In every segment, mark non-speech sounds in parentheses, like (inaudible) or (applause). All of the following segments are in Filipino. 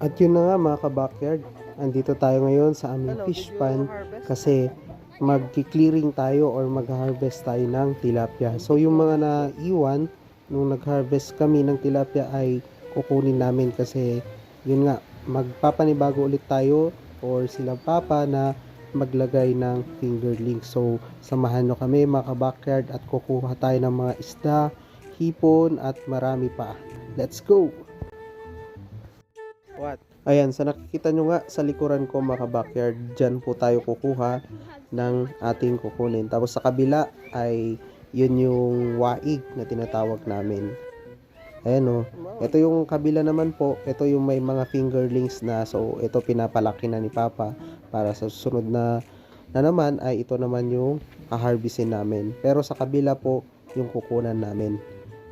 At yun na nga mga ka-backyard, andito tayo ngayon sa aming fish pan kasi magki-clearing tayo or mag-harvest tayo ng tilapia. So yung mga naiwan nung nag-harvest kami ng tilapia ay kukunin namin kasi yun nga magpapanibago ulit tayo or sila papa na maglagay ng fingerling. So samahan nyo kami mga ka-backyard at kukuha tayo ng mga isda, hipon at marami pa. Let's go! What? Ayan, sa nakikita nyo nga sa likuran ko mga backyard, dyan po tayo kukuha ng ating kukunin. Tapos sa kabila ay yun yung waig na tinatawag namin. Ayan o. Ito yung kabila naman po, ito yung may mga fingerlings na so ito pinapalaki na ni Papa para sa susunod na na naman ay ito naman yung kaharbisin namin. Pero sa kabila po yung kukunan namin.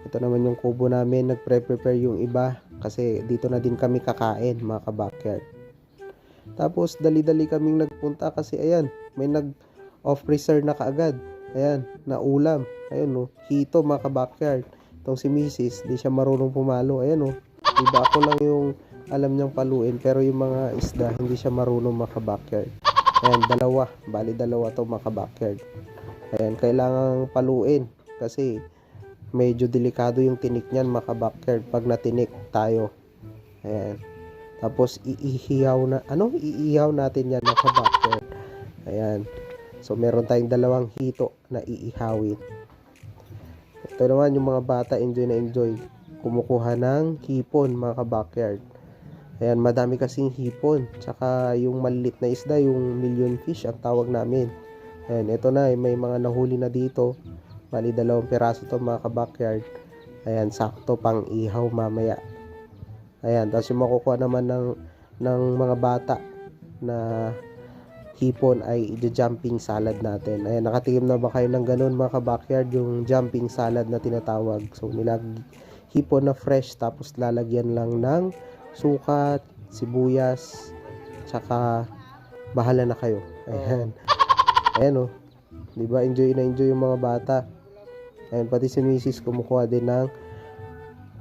Ito naman yung kubo namin, nagpre-prepare yung iba kasi dito na din kami kakain mga ka-backyard. Tapos dali-dali kaming nagpunta kasi ayan, may nag off freezer na kaagad. Ayan, na ulam. Ayun no, hito mga ka-backyard. Itong si Mrs. di siya marunong pumalo. Ayan no, iba ako lang yung alam niyang paluin pero yung mga isda hindi siya marunong mga ka-backyard. Ayan, dalawa. Bali dalawa to mga ka-backyard. Ayan, kailangang paluin kasi medyo delikado yung tinik niyan mga backyard pag natinik tayo. Ayan. Tapos iihiyaw na, ano? Iihaw natin yan mga backyard. Ayan. So meron tayong dalawang hito na iihawin. Ito naman yung mga bata enjoy na enjoy. Kumukuha ng hipon mga backyard. Ayan, madami kasing hipon. Tsaka yung malilit na isda, yung million fish ang tawag namin. Ayan, ito na, may mga nahuli na dito. Bali, dalawang piraso to mga ka-backyard. Ayan, sakto pang ihaw mamaya. Ayan, tapos yung makukuha naman ng, ng mga bata na hipon ay i-jumping salad natin. Ayan, nakatikim na ba kayo ng ganun mga ka-backyard? Yung jumping salad na tinatawag. So, nilag hipon na fresh tapos lalagyan lang ng sukat, sibuyas, tsaka bahala na kayo. Ayan. Ayan oh. 'Di ba? Enjoy na enjoy yung mga bata. Ayan, pati si Mrs. kumukuha din ng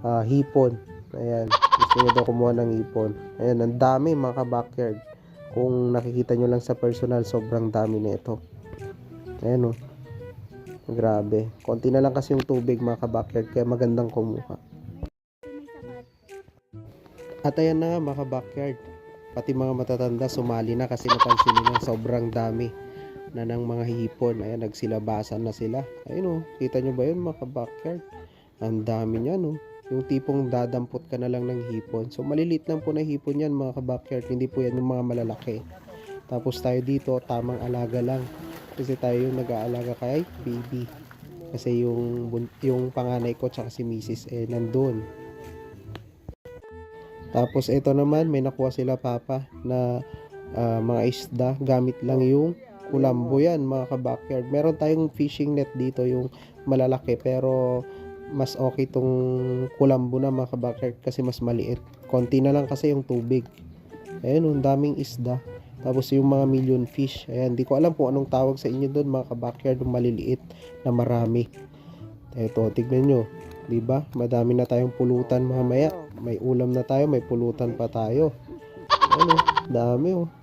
ah, hipon. Ayan, gusto niya daw kumuha ng hipon. Ayan, ang dami mga ka-backyard. Kung nakikita nyo lang sa personal, sobrang dami na ito. Ayan o. Grabe. Konti na lang kasi yung tubig mga ka-backyard, kaya magandang kumuha. At ayan na nga mga ka-backyard. Pati mga matatanda sumali na kasi napansin nila sobrang dami na ng mga hipon. Ayan, nagsilabasan na sila. Ayun o, kita nyo ba yun mga ka-backyard? Ang dami niya no. Yung tipong dadampot ka na lang ng hipon. So, malilit lang po na hipon yan mga ka-backyard. Hindi po yan yung mga malalaki. Tapos tayo dito, tamang alaga lang. Kasi tayo yung nag-aalaga kay baby. Kasi yung, yung panganay ko tsaka si Mrs. eh nandun. Tapos ito naman, may nakuha sila papa na ah, mga isda. Gamit lang yung kulambo yan mga ka-backyard. Meron tayong fishing net dito yung malalaki pero mas okay tong kulambo na mga ka-backyard kasi mas maliit. Konti na lang kasi yung tubig. Ayun, ang daming isda. Tapos yung mga million fish. Ayan, di ko alam kung anong tawag sa inyo doon mga ka-backyard yung maliliit na marami. Ito, tignan nyo. ba? Madami na tayong pulutan mamaya. May ulam na tayo, may pulutan pa tayo. Ano, dami oh.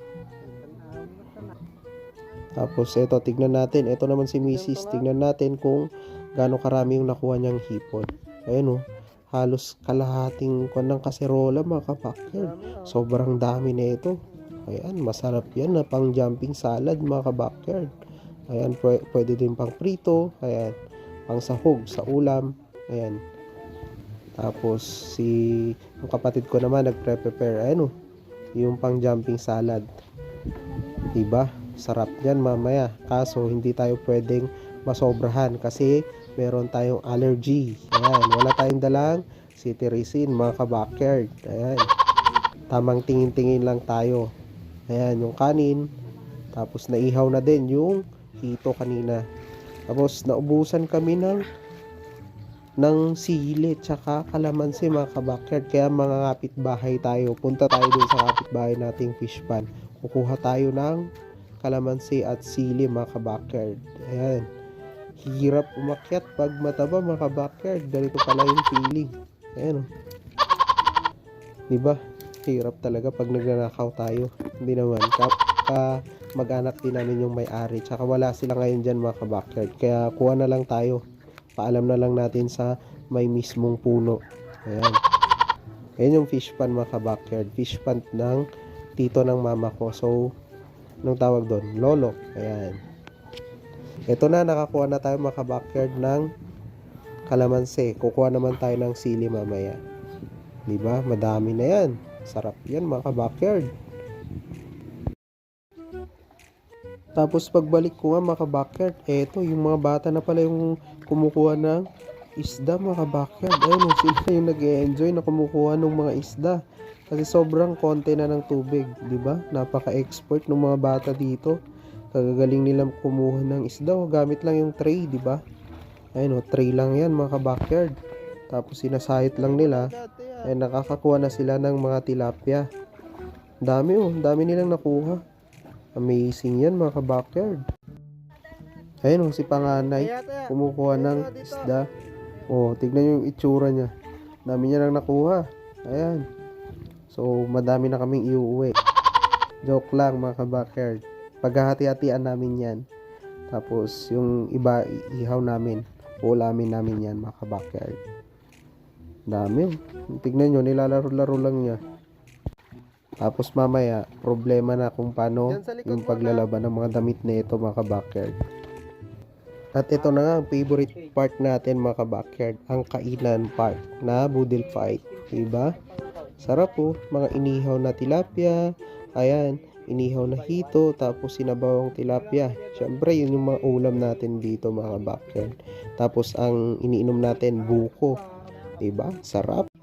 Tapos ito, tignan natin. Ito naman si Mrs. Tignan natin kung gaano karami yung nakuha niyang hipon. Ayun oh. Halos kalahating kwan ng kaserola mga kabakyard. Sobrang dami na ito. Ayan, masarap yan na pang jumping salad mga kabakyard. Ayan, pwe- pwede din pang prito. Ayan, pang sahog sa ulam. Ayan. Tapos si yung kapatid ko naman nagpre-prepare ano, yung pang jumping salad. Diba? Sarap yan mamaya. Kaso hindi tayo pwedeng masobrahan kasi meron tayong allergy. Ayan, wala tayong dalang cetirizine mga ka-backyard. Ayan. Tamang tingin-tingin lang tayo. Ayan, yung kanin. Tapos naihaw na din yung hito kanina. Tapos naubusan kami ng ng sili tsaka kalamansi mga kabakyard. Kaya mga kapitbahay tayo. Punta tayo dun sa kapitbahay nating fish pan. Kukuha tayo ng kalamansi at sili mga kabakyard. Ayan. Hirap umakyat pag mataba mga kabakyard. Ganito pala yung feeling. Ayan o. Diba? Hirap talaga pag nagnanakaw tayo. Hindi naman. Ka, ka mag-anak din namin yung may-ari. Tsaka wala sila ngayon dyan mga kabakyard. Kaya kuha na lang tayo. Paalam na lang natin sa may mismong puno. Ayan. Ayan yung fish pan mga kabakyard. Fish pan ng tito ng mama ko. So, anong tawag doon? Lolo. Ayan. Ito na, nakakuha na tayo mga kabakyard ng kalamansi. Kukuha naman tayo ng sili mamaya. Ba? Madami na yan. Sarap yan mga kabakyard. Tapos pagbalik ko nga mga kabakyard, eto yung mga bata na pala yung kumukuha ng isda mga kabakyard. Ayun, sila (laughs) yung nag enjoy na kumukuha ng mga isda. Kasi sobrang konti na ng tubig, di ba? Napaka-expert ng mga bata dito. Kagagaling nilang kumuha ng isda. Oh, gamit lang yung tray, di ba? Ayun, oh, tray lang yan mga kabakyard. Tapos sinasahit lang nila. Ay nakakakuha na sila ng mga tilapia. Dami oh, dami nilang nakuha. Amazing yan mga kabakyard. Ayun oh, si panganay kumukuha ng isda. Oh, tignan yung itsura niya. Dami niya nang nakuha. Ayan. So, madami na kaming iuwi. Joke lang mga kabakyard. Paghahati-hatian namin yan. Tapos, yung iba, ihaw namin. Ulamin namin yan mga kabakyard. Dami. oh. Tignan nyo, nilalaro-laro lang niya. Tapos mamaya, problema na kung paano yung paglalaban ng mga damit na ito mga kabakyard. At ito na nga ang favorite part natin mga kabakyard, ang kainan part na boodle fight. Diba? Sarap po, mga inihaw na tilapia, ayan, inihaw na hito, tapos sinabawang tilapia. Siyempre, yun yung mga ulam natin dito mga kabakyard. Tapos ang iniinom natin, buko. Diba? Sarap.